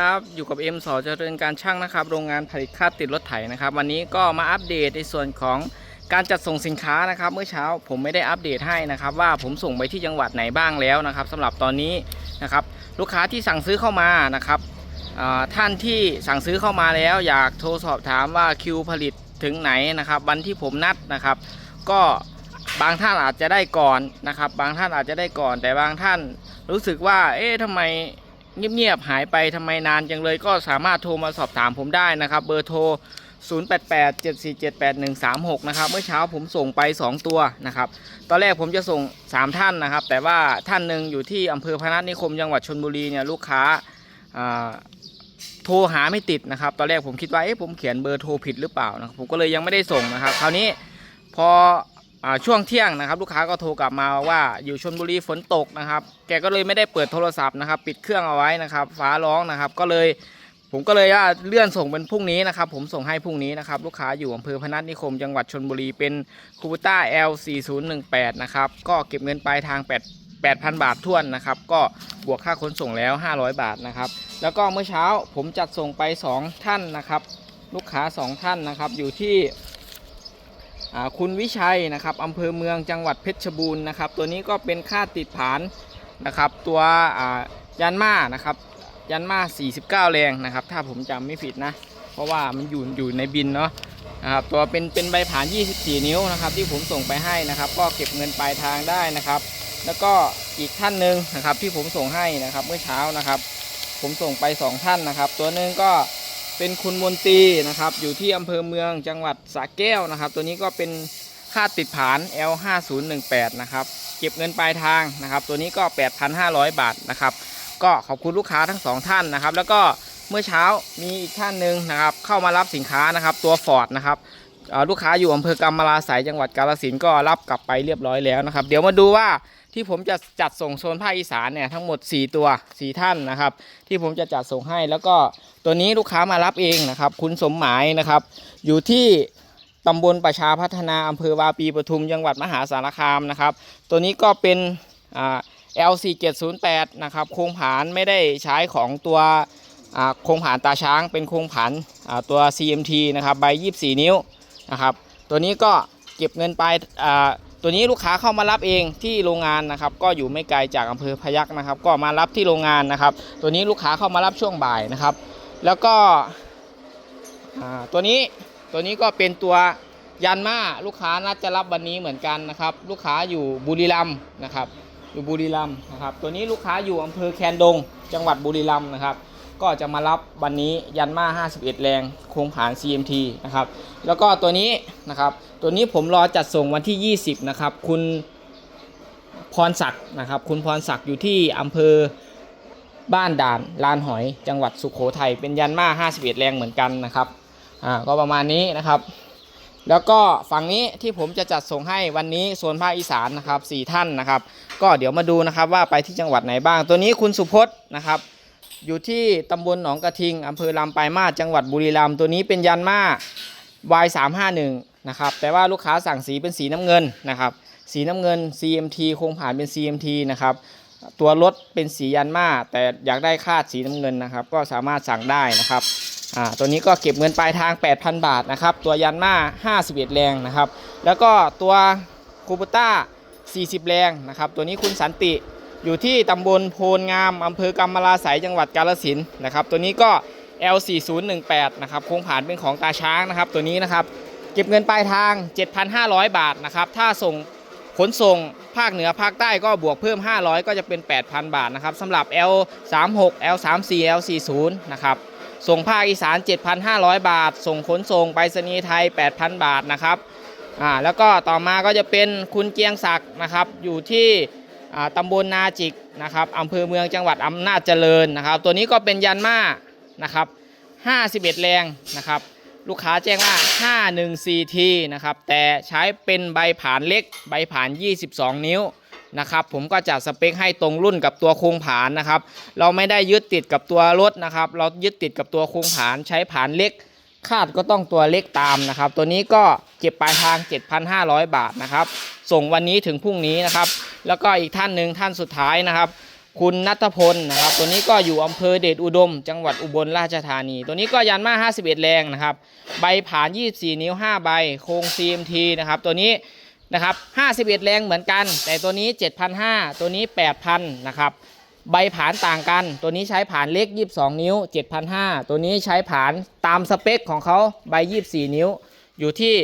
ครับอยู่กับเอ็มสอเจริญการช่างนะครับ โรงงานผลิตคาดติดรถไถนะครับ วันนี้ก็มาอัปเดตในส่วนของการจัดส่งสินค้านะครับ เมื่อเช้าผมไม่ได้อัปเดตให้นะครับ ว่าผมส่งไปที่จังหวัดไหนบ้างแล้วนะครับสำหรับตอนนี้นะครับลูกค้าที่สั่งซื้อเข้ามานะครับท่านที่สั่งซื้อเข้ามาแล้ว อยากโทรสอบถามว่าคิวผลิตถึงไหนนะครับ วันที่ผมนัดนะครับ ก็บางท่านอาจจะได้ก่อนนะครับ บางท่านอาจจะได้ก่อน แต่บางท่านรู้สึกว่า เอ๊ะทำไม เงียบๆหายไปทำไมนานจังเลยก็สามารถโทรมาสอบถามผมได้นะครับ เบอร์โทร 0887478136 นะครับ เมื่อเช้าผมส่งไป 2 ตัวนะครับ ตอนแรกผมจะส่ง 3 ท่านนะครับ แต่ว่าท่านหนึ่งอยู่ที่อำเภอพนัสนิคมจังหวัดชนบุรีเนี่ยลูกค้าโทรหาไม่ติดนะครับ ตอนแรกผมคิดว่าเอ๊ะผมเขียนเบอร์โทรผิดหรือเปล่านะครับผมก็เลยยังไม่ได้ส่งนะครับ คราวนี้พอ ช่วงเที่ยงนะครับ ลูกค้าก็โทรกลับมาว่าอยู่ชนบุรีฝนตกนะครับ แกก็เลยไม่ได้เปิดโทรศัพท์นะครับ ปิดเครื่องเอาไว้นะครับ ฟ้าร้องนะครับ ก็เลยผมก็เลยว่าเลื่อนส่งเป็นพรุ่งนี้นะครับ ผมส่งให้พรุ่งนี้นะครับ ลูกค้าอยู่อำเภอพนัสนิคม จังหวัดชนบุรีเป็นคูบูต้า L4018 นะครับ ก็เก็บเงินปลายทาง 8 8,000 บาทท่วนนะครับ ก็บวกค่าขนส่งแล้ว 500 บาทนะครับ แล้วก็เมื่อเช้าผมจัดส่งไป 2 ท่านนะครับ ลูกค้า 2 ท่านนะครับ อยู่ที่ คุณวิชัยนะครับอำเภอเมืองจังหวัดเพชรบูรณ์นะครับ ตัวนี้ก็เป็นค่าติดผานนะครับ ตัวยันมานะครับ ยันมา 49 แรงนะครับ ถ้าผมจำไม่ผิดนะ เพราะว่ามันอยู่อยู่ในบินเนาะนะครับตัวเป็นเป็นใบผ่าน 24 นิ้วนะครับ ที่ผมส่งไปให้นะครับ ก็เก็บเงินปลายทางได้นะครับ แล้วก็อีกท่านหนึ่งนะครับที่ผมส่งให้นะครับเมื่อเช้านะครับ ผมส่งไป 2 ท่านนะครับ ตัวหนึ่งก็ เป็นคุณมนตรีนะครับอยู่ที่อำเภอเมืองจังหวัดสระแก้วนะครับ ตัวนี้ก็เป็นค่าติดผาน L5018 นะครับเก็บเงินปลายทางนะครับ ตัวนี้ก็ 8,500 บาทนะครับ ก็ขอบคุณลูกค้าทั้งสองท่านนะครับ แล้วก็เมื่อเช้ามีอีกท่านหนึ่งนะครับ เข้ามารับสินค้านะครับ ตัวฟอร์ดนะครับลูกค้าอยู่อำเภอกำมะลาสายจังหวัดกาฬสินก็รับกลับไปเรียบร้อยแล้วนะครับ เดี๋ยวมาดูว่า ที่ผมจะจัดส่งโซนภาคอีสานเนี่ยทั้งหมด 4 ตัว 4 ท่านนะครับ ที่ผมจะจัดส่งให้แล้วก็ตัวนี้ลูกค้ามารับเองนะครับ คุณสมหมายนะครับ อยู่ที่ตำบลประชาพัฒนาอำเภอวาปีปทุมจังหวัดมหาสารคามนะครับ ตัวนี้ก็เป็นอ่า L4708 นะครับโครงผานไม่ได้ใช้ของตัวโครงผานตาช้างเป็นโครงผานตัว CMT นะครับใบ 24 นิ้วนะครับ ตัวนี้ก็เก็บเงินไป ตัวนี้ลูกค้าเข้ามารับเองที่โรงงานนะครับ ก็อยู่ไม่ไกลจากอำเภอพยัคฆ์นะครับ ก็มารับที่โรงงานนะครับ ตัวนี้ลูกค้าเข้ามารับช่วงบ่ายนะครับ แล้วก็ตัวนี้ตัวนี้ก็เป็นตัวยันมาลูกค้าน่าจะรับวันนี้เหมือนกันนะครับ ลูกค้าอยู่บุรีรัมย์นะครับ อยู่บุรีรัมย์นะครับ ตัวนี้ลูกค้าอยู่อำเภอแคนดง จังหวัดบุรีรัมย์นะครับ ก็จะมารับวันนี้ยันมา 51 แรงโครงผาน CMT นะครับ แล้วก็ตัวนี้นะครับ ตัวนี้ผมรอจัดส่งวันที่ 20 นะครับ คุณพรศักดิ์นะครับ คุณพรศักดิ์อยู่ที่อำเภอบ้านด่านลานหอยจังหวัดสุขโขทัยเป็นยันมา 51 แรงเหมือนกันนะครับ อ่า ก็ประมาณนี้นะครับ แล้วก็ฝั่งนี้ที่ผมจะจัดส่งให้วันนี้โซนภาคอีสานนะครับสี่ท่านนะครับ ก็เดี๋ยวมาดูนะครับว่าไปที่จังหวัดไหนบ้าง ตัวนี้คุณสุพจน์นะครับ อยู่ที่ตำบลหนองกระทิงอำเภอลำปลายมาสจังหวัดบุรีรัมย์ตัวนี้เป็นยันมา Y351 นะครับแต่ว่าลูกค้าสั่งสีเป็นสีน้ำเงินนะครับสีน้ำเงิน CMT โครงผ่านเป็น CMT นะครับตัวรถเป็นสียันมาแต่อยากได้คาดสีน้ำเงินนะครับ ก็สามารถสั่งได้นะครับอ่าตัวนี้ก็เก็บเงินปลายทาง 8,000 บาทนะครับตัวยันมา 51 แรงนะครับ แล้วก็ตัวคูปต้า40 แรงนะครับ ตัวนี้คุณสันติ อยู่ที่ตำบลโพนงามอำเภอกำมะลาสายจังหวัดกาฬสินนะครับตัวนี้ก็ L4018 นะครับโครงผ่านเป็นของตาช้างนะครับตัวนี้นะครับเก็บเงินปลายทาง 7,500 บาทนะครับถ้าส่งขนส่งภาคเหนือภาคใต้ก็บวกเพิ่ม 500 ก็จะเป็น 8,000 บาทนะครับสำหรับ L36 L34 L40 นะครับส่งภาคอีสาน 7,500 บาท ส่งขนส่งไปรษณีย์ไทย 8,000 บาทนะครับอ่าแล้วก็ต่อมาก็จะเป็นคุณเกียงศักดิ์นะครับอยู่ที่ ตำบลนาจิกนะครับอำเภอเมืองจังหวัดอำนาจเจริญนะครับ ตัวนี้ก็เป็นยันมานะครับ51 แรงนะครับ ลูกค้าแจ้งว่า 514T นะครับ แต่ใช้เป็นใบผ่านเล็ก ใบผ่าน 22 นิ้วนะครับ ผมก็จัดสเปคให้ตรงรุ่นกับตัวโครงผานนะครับ เราไม่ได้ยึดติดกับตัวรถนะครับ เรายึดติดกับตัวโครงผานใช้ผานเล็ก คาดก็ต้องตัวเล็กตามนะครับ ตัวนี้ก็เก็บปลายทาง 7,500 บาทนะครับ ส่งวันนี้ถึงพรุ่งนี้นะครับ แล้วก็อีกท่านหนึ่งท่านสุดท้ายนะครับ คุณนัทพลนะครับ ตัวนี้ก็อยู่อำเภอเดชอุดม จังหวัดอุบลราชธานี ตัวนี้ก็ยันมา 51 แรงนะครับ ใบผ่าน 24 นิ้ว 5 ใบ โครง CMT นะครับ ตัวนี้นะครับ 51 แรงเหมือนกัน แต่ตัวนี้ 7,500 ตัวนี้ 8,000 นะครับ ใบผานต่างกัน ตัวนี้ใช้ผานเล็ก 22 นิ้ว 7,500 ตัวนี้ใช้ผานตามสเปคของเขาใบ 24 นิ้ว อยู่ที่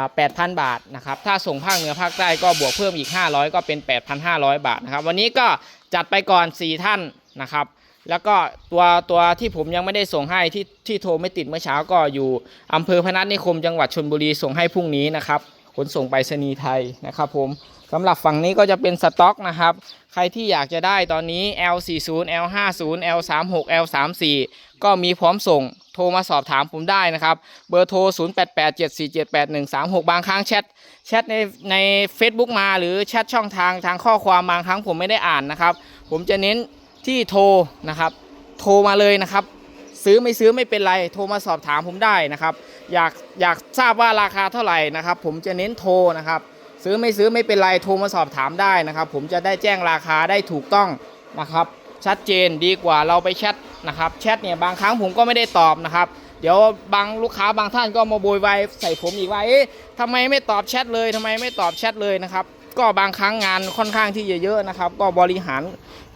8,000 บาทนะครับ ถ้าส่งภาคเหนือภาคใต้ก็บวกเพิ่มอีก 500 ก็เป็น 8,500 บาทนะครับ วันนี้ก็จัดไปก่อน 4 ท่านนะครับ แล้วก็ตัวตัวที่ผมยังไม่ได้ส่งให้ที่ที่โทรไม่ติดเมื่อเช้าก็อยู่อำเภอพนัสนิคมจังหวัดชนบุรีส่งให้พรุ่งนี้นะครับ ขนส่งไปรษณีย์ไทยนะครับผม สำหรับฝั่งนี้ก็จะเป็นสต็อกนะครับ ใครที่อยากจะได้ตอนนี้ L40 L50 L36 L34 ก็มีพร้อมส่งโทรมาสอบถามผมได้นะครับ เบอร์โทร 0887478136 บางครั้งแชทแชทในใน Facebook มาหรือแชทช่องทางทางข้อความบางครั้งผมไม่ได้อ่านนะครับ ผมจะเน้นที่โทรนะครับ โทรมาเลยนะครับ ซื้อไม่ซื้อไม่เป็นไร โทรมาสอบถามผมได้นะครับ อยากอยากทราบว่าราคาเท่าไหร่นะครับ ผมจะเน้นโทรนะครับ ซื้อไม่ซื้อไม่เป็นไรโทรมาสอบถามได้นะครับ ผมจะได้แจ้งราคาได้ถูกต้องนะครับ ชัดเจนดีกว่าเราไปแชทนะครับแชทเนี่ยบางครั้งผมก็ไม่ได้ตอบนะครับ เดี๋ยวบางลูกค้าบางท่านก็มาโวยวายใส่ผมอีกว่าเอ๊ะทำไมไม่ตอบแชทเลยทำไมไม่ตอบแชทเลยนะครับก็บางครั้งงานค่อนข้างที่จะเยอะนะครับ ก็บริหาร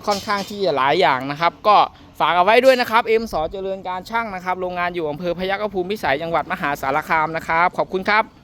ค่อนข้างที่จะหลายอย่างนะครับ ก็ฝากเอาไว้ด้วยนะครับเอ็มสอเจริญการช่างนะครับ โรงงานอยู่อำเภอพยัคฆภูมิพิสัยจังหวัดมหาสารคามนะครับ ขอบคุณครับ